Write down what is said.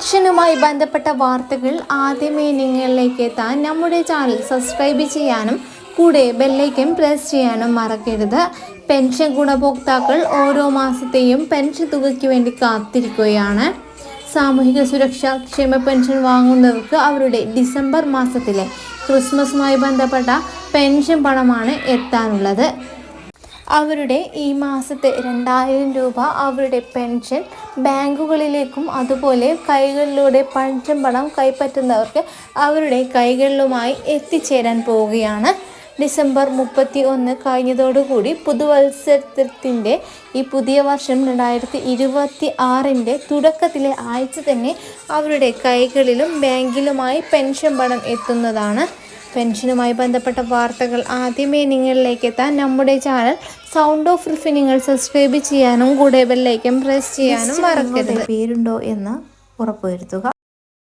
പെൻഷനുമായി ബന്ധപ്പെട്ട വാർത്തകൾ ആദ്യമേ നിങ്ങളിലേക്ക് എത്താൻ നമ്മുടെ ചാനൽ സബ്സ്ക്രൈബ് ചെയ്യാനും കൂടെ ബെല്ലൈക്കൻ പ്രസ് ചെയ്യാനും മറക്കരുത്. പെൻഷൻ ഗുണഭോക്താക്കൾ ഓരോ മാസത്തെയും പെൻഷൻ തുകയ്ക്ക് വേണ്ടി കാത്തിരിക്കുകയാണ്. സാമൂഹിക സുരക്ഷാ ക്ഷേമ പെൻഷൻ വാങ്ങുന്നവർക്ക് അവരുടെ ഡിസംബർ മാസത്തിലെ ക്രിസ്മസുമായി ബന്ധപ്പെട്ട പെൻഷൻ പണമാണ് എത്താനുള്ളത്. അവരുടെ ഈ മാസത്തെ രണ്ടായിരം രൂപ അവരുടെ പെൻഷൻ ബാങ്കുകളിലേക്കും അതുപോലെ കൈകളിലൂടെ പെൻഷൻ പണം കൈപ്പറ്റുന്നവർക്ക് അവരുടെ കൈകളിലുമായി എത്തിച്ചേരാൻ പോവുകയാണ്. ഡിസംബർ മുപ്പത്തി ഒന്ന് കഴിഞ്ഞതോടുകൂടി പുതുവത്സരത്തിന്റെ ഈ പുതിയ വർഷം രണ്ടായിരത്തി ഇരുപത്തി ആറിന്റെ തുടക്കത്തിലെ ആഴ്ച തന്നെ അവരുടെ കൈകളിലും ബാങ്കിലുമായി പെൻഷൻ പണം എത്തുന്നതാണ്. പെൻഷനുമായി ബന്ധപ്പെട്ട വാർത്തകൾ ആദ്യമേ നിങ്ങളിലേക്ക് എത്താൻ നമ്മുടെ ചാനൽ സൗണ്ട് ഓഫ് റിഫ് നിങ്ങൾ സബ്സ്ക്രൈബ് ചെയ്യാനും കൂടെ ബെല്ലൈക്കൻ പ്രസ് ചെയ്യാനും മറക്കരുത്. പേരുണ്ടോ എന്ന് ഉറപ്പുവരുത്തുക.